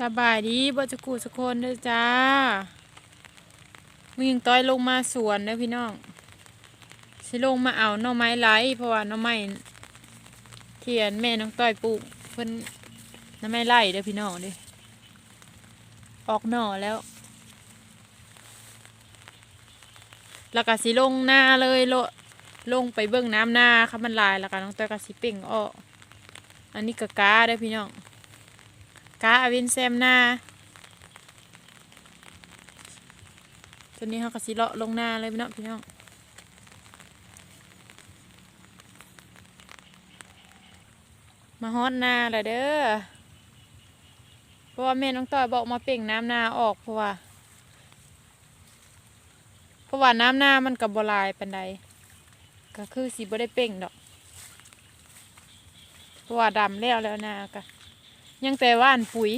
สบายดีบ่จะกูสกคนเด้อจ้ามึงยิงต้อยลงมาสวนเด้อพี่น้องสิลงมาเอาหน่อไม้ไหลเพราะว่าหน่อไม้เทียนแม่น้องต้อยปลูกเพิ่นหน่อไม้ไหลเด้อพี่น้องเด้อออกหน่อแล้ว แล้วก็สิลงหน้าเลยโลลงไปเบิ่งน้ำหน้าค่ะมันลายแล้วก็น้องต้อยก็สิเป่งออกอันนี้ก็กาเด้อพี่น้อง กาอวินแซมนาตัวนี้เขาก็สิเลาะลงหน้าเลยพี่น้องพี่น้องมาฮอดหน้าแล้วเด้อเพราะว่าแม่น้องต้อยบอกมาเป่งน้ำหน้าออกเพราะว่าเพราะว่าน้ำหน้ามันกับบลายปันใดก็คือสีบ่ได้เป่งดอกเพราะว่าดำแล้วแล้วหน้ากะ ยังแต่ว่านปุ๋ย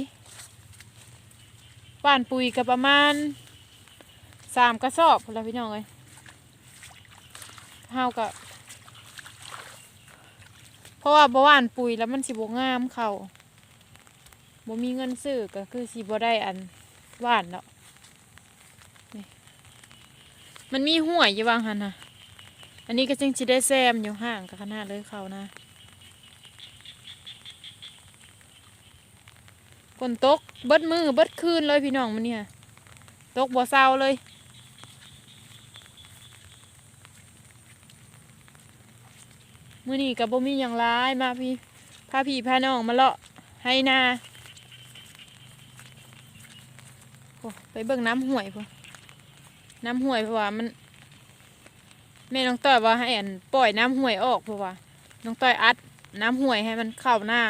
ว่านปุ๋ยก็ประมาณสามกระสอบแล้วพี่น้องเลยเฮาก็เพราะว่าบ่ว่านปุ๋ยแล้วมันสิบ่งามเขาบ่มีเงินซื้อก็คือสิบ่ได้อันว่านแล้วนี่มันมีห้วยอยู่วางหันนะอันนี้ก็จึงสิได้แซมอยู่ห่างกับขนาดเลยเขานะ ฝนตกเบิดมือเบิดคืนเลยพี่น้องมันเนี่ยตกบ่เศร้าเลยมื้อนี้กับบ่มีอย่างร้ายมาพี่พาพี่พาน้องมาเลาะให้นาโอ้ไปเบิ่งน้ำห่วยพุ่นน้ำห่วยเพราะว่ามันแม่น้องต้อยว่าให้อันปล่อยน้ำห่วยออกเพราะว่าน้องต้อยอัดน้ำห่วยให้มันเข้าหน้า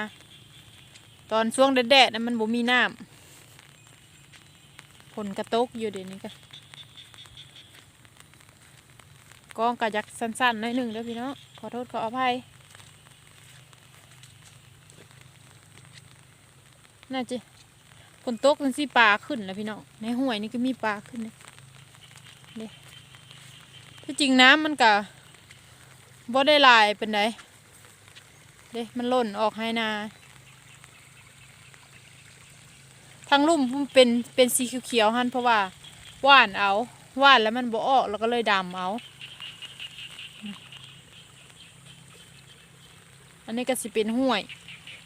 ตอนช่วงแดดๆนั้นมันบ่มีน้ำผลกระตกอยู่เดี๋ยวนี้ก็กล้องกระยักสั้นๆหน่อยหนึ่งเด้อพี่น้องขอโทษขออภัยน่าจะฝนตกมันสิปลาขึ้นแล้วพี่น้องในห้วยนี่ก็มีปลาขึ้นเลยเด้ที่จริงน้ำมันก็บ่ได้ลายเป็นไดเด้มันล่นออกให้นา ทางลุ่มมันเป็นเป็นสีเขียวๆฮันเพราะว่าว่านเอาว่านแล้วมันบ่ออกแล้วก็เลยดำเอาอันนี้ก็สิเป็นห้วย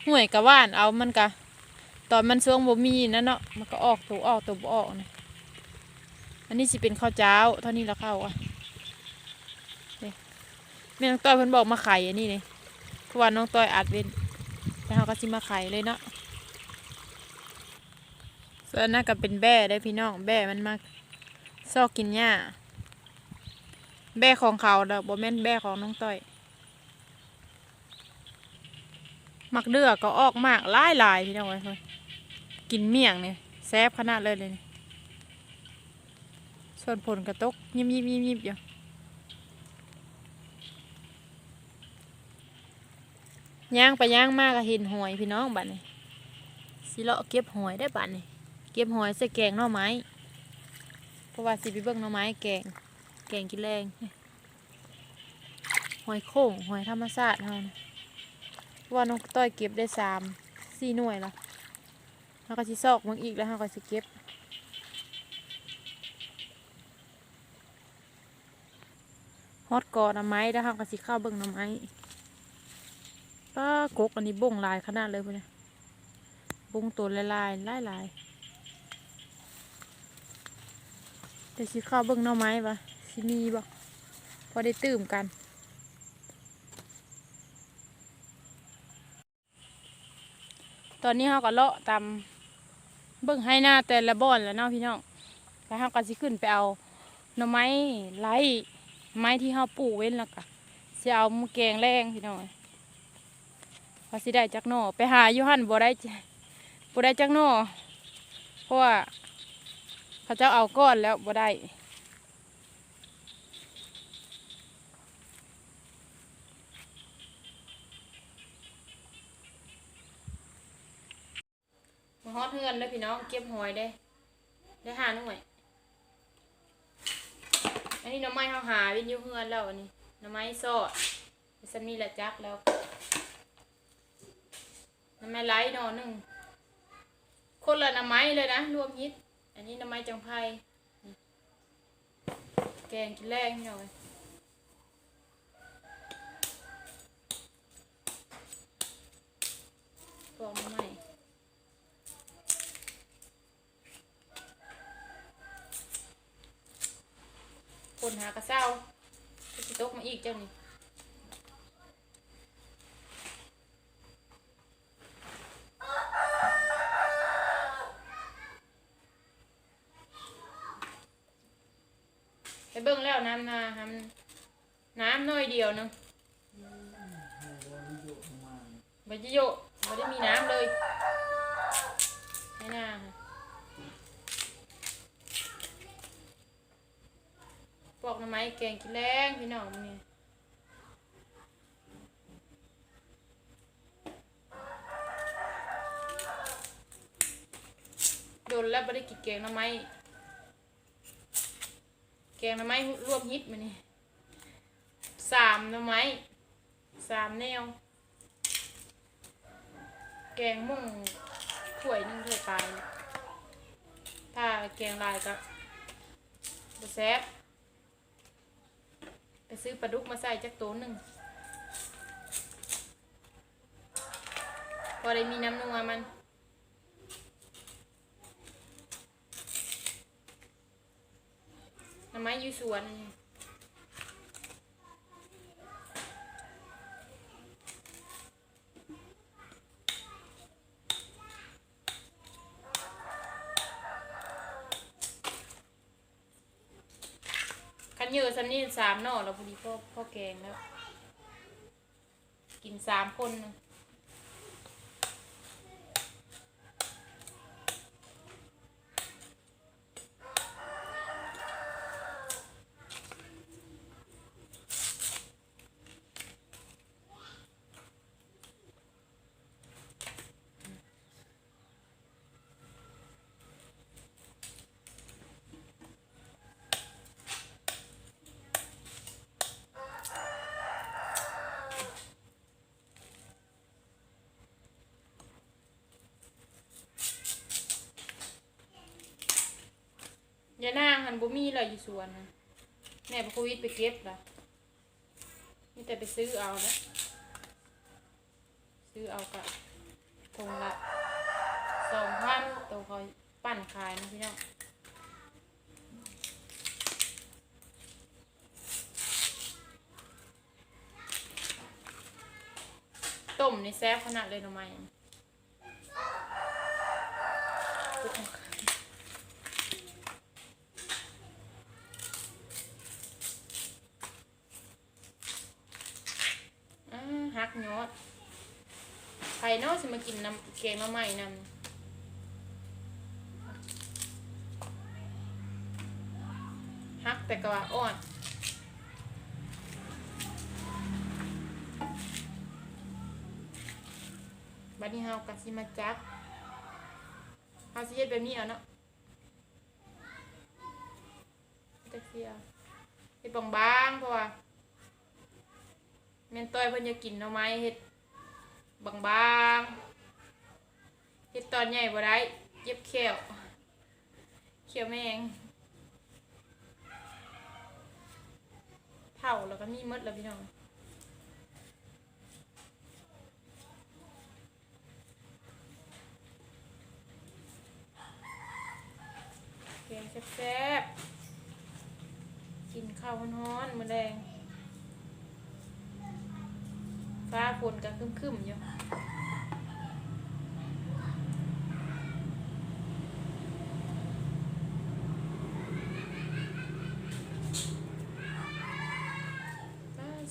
ห้วยกับว่านเอามันก็ตอนมันช่วงบ่มีนั่นเนาะมันก็ออกตัวออกตัวบ่ออกนะอันนี้สิเป็นข้าวเจ้าเท่านี้ละข้าวอะนี่แม่น้องต้อยเพิ่นบอกมาไข่อันนี้นี่เพราะว่าน้องต้อยอัดเว้นแล้วเขาก็สิมาไข่เลยเนาะ ส่วนนั้นก็เป็นแบ่ได้พี่น้องแบ่มันมาซอกกินหญ้าแบ่ของเขาเด้อบ่แม่นแบ่ของน้องต้อยมักเดือก็ออกมากลายลายพี่น้องเอ้ยกินเมี่ยงเนี่ยแซ่บขนาดเลยเลยส่วนผลกระตกยิบยิบยิบยิบอยู่ย่างไปย่างมากก็เห็นหอยพี่น้องบัดนี้สิเลาะเก็บหอยได้บัดนี้ เก็บหอยใส่แกงหน่อไม้เพราะว่าสิไปเบิ่งหน่อไม้แกง แกงกินแรงหอยโข่งหอยธรรมชาติเฮานะเพราะว่าน้องต้อยเก็บได้สามสี่หน่วยละเฮาก็สิซอกมึงอีกแล้วเฮาก็สิเก็บฮอดกอหน่อไม้แล้วเฮาก็สิเข้าเบิ่งน่อไม้ป้ากกอันนี้บ่งลายขนาดเลยพุ่นนะบ่งตัวลายลายลายลาย ๆเดี๋ยวสิข้าวเบิ่งหน่อไม้ปะสิมีบ่พอได้ตื่มกันตอนนี้เราก็เลาะตามเบิ่งให้หน้าแต่ละบ่อนแล้วเนาะพี่น้องแล้วเราก็สิขึ้นไปเอาหน่อไม้ไล่ไม้ที่เราปลูกเว้นแล้วก็สิเอามาแกงแรงพี่น้องพอสิได้จักหน่อไปหายู่หันบ่ได้บ่ได้จักหน่อเพราะว่า เขาเจ้าเอาก้อนแล้วบ่ได้มาฮอดเฮือนแล้วพี่น้องเก็บหอยได้ได้หาหน่วยอันนี้น้ำไม้เขาหาวินยูเฮือนแล้วอันนี้น้ำไม้ซอดสันมีละจักแล้วน้ำไม้ไล่นอหนึ่งคนละน้ำไม้เลยนะรวมฮิต อันนี้น้ำไม้จังไพแกงกินแรงพี่อยปอกหน้ำไม้คนหากระเซ้าจะตกมาอีกเจ้านี่ ไปเบิ่งแล้วน้ำนาทำน้ำน้อยเดียวหนึงบัจโยไม่ได้มีน้ำเลยให้หน้าค่ะปอกหน้ำไม้แกงกินแรงพี่น้องมันนี่โดนแล้วไม่ได้กินแกงหน้ำไม้แกงหน่อไม้รวมฮิตมานี่ สามน่อไม้สามแนว แกงมุ่งถ้วยนึงถ้วยปลายถ้าแกงลายก็บแซ่บไปซื้อปลาดุกมาใส่จักโตวหนึ่งพอได้มีน้ำนัวมันน่อไม้ยู่สวนนี่ เยอะสันนี่สามหน่อเราพอดีพ่อพ่อแกงแล้ว กินสามคน หันบ่มีเลยอยู่สวนนะแม่พระโควิดไปเก็บละมีแต่ไปซื้อเอานะซื้อเอากะทงละสองพันตัวคอยปั่นขายนะพี่น้องต้มในแซ่บขนาดเลยหน่อไมอะทุกคนค่ะอ่าหัก ยอดใครเนาะสิมากินน้ำแกงหน่อไม้นำหักแต่ก็ว่าอ่อนบัดนี้เฮากะสิมาจับเฮาสิเฮ็ดแบบนี้เอาเนาะจักสิเอาเฮ็ดบางๆเพราะว่า แม่นต้อยเพิ่นจะกินหน่อไม้เฮ็ดบางๆเฮ็ดตอนใหญ่บ่ได้เย็บแขวเขียวแมงเผาแล้วก็มีมดแล้วพี่น้องแกงแซ่บๆกินข้าวร้อนๆมื้อแดง ฟ้าฝนก็คึมๆอยู่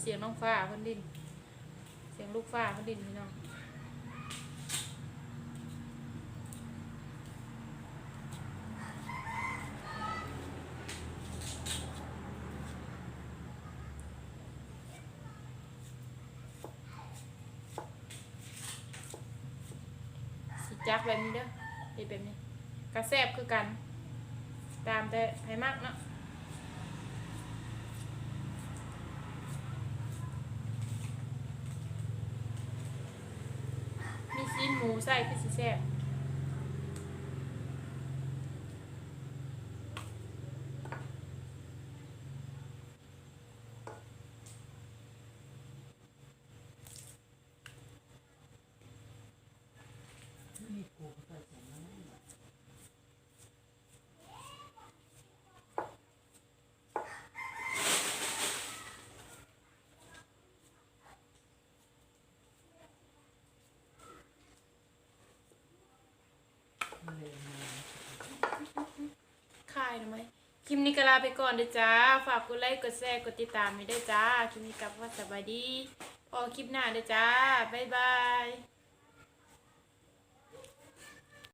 เสียงน้องฟ้าพิ่นดิน เสียงลูกฟ้าพิ่นดินพี่น้อง สิ จักแบบนี้เด้อเฮ็ดแบบนี้กระแซบคือกัน ตามแต่ให้มากเนาะมีซีนหมูใส่คือสิแซ่บายหน่ไหมคลิปนี้ก็ลาไปก่อนเด้อจ้า ฝากกดไลค์ กดแชร์ กดติดตามให้ด้จ้า คลิปนี้กลับว่าสบายดี พอคลิปหน้าเด้อจ้า บ๊ายบาย